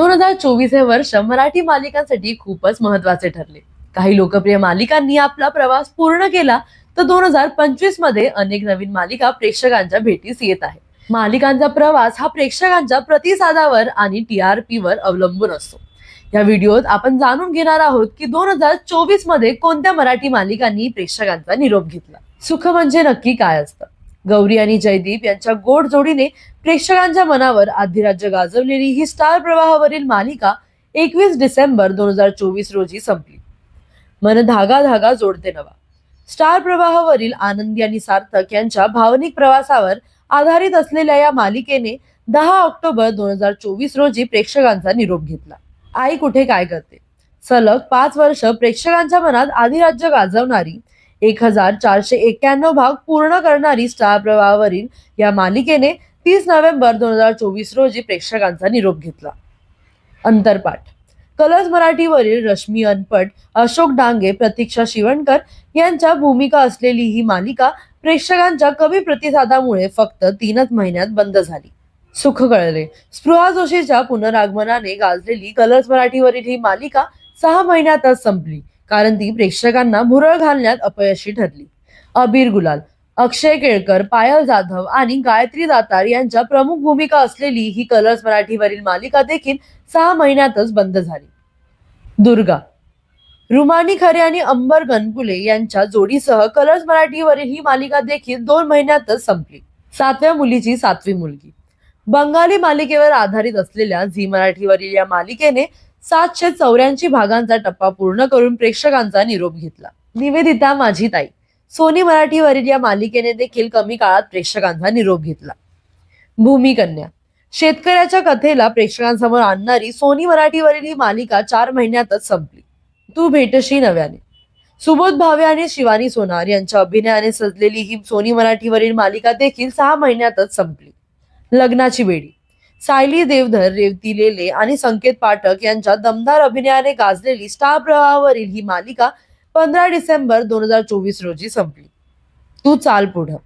दोन हजार चोवीस हे वर्ष मराठी मालिकांसाठी खूपच महत्त्वाचे ठरले. काही लोकप्रिय मालिकांनी आपला प्रवास पूर्ण केला तर दोन हजार पंचवीसमध्ये अनेक नवीन मालिका प्रेक्षकांच्या भेटीस येत आहे मालिकांचा प्रवास हा प्रेक्षकांच्या प्रतिसादावर आणि टीआरपी वर अवलंबून असतो. या व्हिडिओत आपण जाणून घेणार आहोत की दोन हजार चोवीसमध्ये कोणत्या मराठी मालिकांनी प्रेक्षकांचा निरोप घेतला. सुख म्हणजे नक्की काय असतं? गौरी आणि जयदीप यांच्या गोड जोडीने प्रेक्षकांच्या मनावर आधिराज्य गाजवलेली ही स्टार प्रवाहावरील मालिका एकवीस डिसेंबर दोन हजार चोवीस रोजी संपली. मन धागा धागा जोडते नवा. स्टार प्रवाहावरील आनंदी आणि सार्थक यांच्या भावनिक प्रवासावर आधारित असलेल्या या मालिकेने दहा ऑक्टोबर दोन हजार चोवीस रोजी प्रेक्षकांचा निरोप घेतला. आई कुठे काय करते? सलग पाच वर्ष प्रेक्षकांच्या मनात आधिराज्य गाजवणारी एक हजार चारशे एक्क्याण्णव भाग पूर्ण करणारी स्टार प्रवाहावरील या मालिकेने तीस नोव्हेंबर दोन हजार चोवीस रोजी प्रेक्षकांचा निरोप घेतला. अंतरपाठ. कलर्स मराठीवरील रश्मी अनपट अशोक डांगे प्रतीक्षा शिवणकर यांच्या भूमिका असलेली ही मालिका प्रेक्षकांच्या कमी प्रतिसादामुळे फक्त तीनच महिन्यात बंद झाली. सुख कळले. स्पृहा जोशीच्या पुनरागमनाने गाजलेली कलर्स मराठीवरील ही मालिका सहा महिन्यातच संपली. कारण ती प्रेक्षकांना भुरळ घालण्यात अपयशी ठरली. अबीर गुलाल अक्षय केळकर पायल जाधव आणि गायत्री दातार यांच्या प्रमुख भूमिका असलेली ही कलर्स मराठीवरील मालिका देखील सहा महिन्यातच बंद झाली. दुर्गा रुमानी खरे आणि अंबर गणपुले यांच्या जोडीसह कलर्स मराठीवरील ही मालिका देखील दोन महिन्यातच संपली. सातव्या मुलीची सातवी मुलगी. बंगाली मालिकेवर आधारित असलेल्या झी मराठीवरील या मालिकेने सातशे चौऱ्याऐंशी भागांचा टप्पा पूर्ण करून प्रेक्षकांचा निरोप घेतला. निवेदिता माझी ताई. सोनी मराठीवरील या मालिकेने देखील कमी काळात प्रेक्षकांचा निरोप घेतला. भूमिकन्या शेतकऱ्याच्या कथेला प्रेक्षकांसमोर आणणारी सोनी मराठीवरील ही मालिका चार महिन्यातच संपली. तू भेटशी नव्याने. सुबोध भावे आणि शिवानी सोनार यांच्या अभिनयाने सजलेली ही सोनी मराठीवरील मालिका देखील सहा महिन्यातच संपली. लग्नाची बेडी सायली देवधर रेवती लेले आणि संकेत पाठक यांच्या दमदार अभिनयाने गाजलेली स्टार प्रवाहावरील ही मालिका पंधरा डिसेंबर दोन हजार चोवीस रोजी संपली. तू चाल पुढं.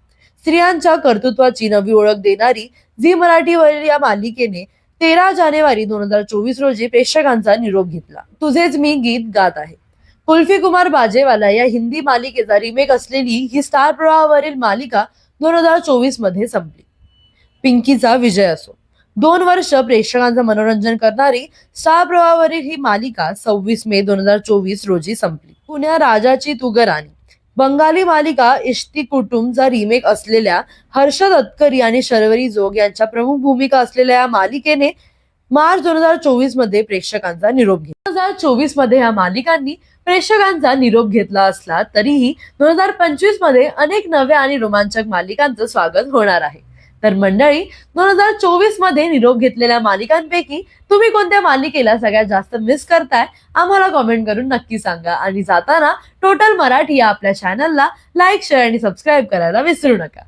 स्त्रियांच्या कर्तृत्वाची नवी ओळख देणारी झी मराठीवरील या मालिकेने तेरा जानेवारी दोन हजार चोवीस रोजी प्रेक्षकांचा निरोप घेतला. तुझेच मी गीत गात आहे. कुल्फी कुमार बाजेवाला या हिंदी मालिकेचा रिमेक असलेली ही स्टार प्रवाहावरील मालिका दोन हजार चोवीसमध्ये संपली. पिंकीचा विजय असो. दोन वर्ष प्रेक्षकांचं मनोरंजन करणारी स्टार प्रवाहावरील ही मालिका सव्वीस मे दोन हजार चोवीस रोजी संपली. पुण्या राजाची तुगराणी. बंगाली मालिका इश्ती कुटुंबचा रिमेक असलेल्या हर्ष दत्करी आणि शर्वरी जोग यांच्या प्रमुख भूमिका असलेल्या या मालिकेने मार्च दोन हजार चोवीसमध्ये प्रेक्षकांचा निरोप घेतला. दोन हजार चोवीसमध्ये या मालिकांनी प्रेक्षकांचा निरोप घेतला असला तरीही दोन हजार पंचवीसमध्ये अनेक नव्या आणि रोमांचक मालिकांचं स्वागत होणार आहे. तर मंडळी दोन हजार चोवीसमध्ये निरोप घेतलेल्या मालिकांपैकी तुम्ही कोणत्या मालिकेला सगळ्यात जास्त मिस करताय आम्हाला कॉमेंट करून नक्की सांगा. आणि जाताना टोटल मराठी या आपल्या चॅनलला लाईक शेअर आणि सबस्क्राईब करायला विसरू नका.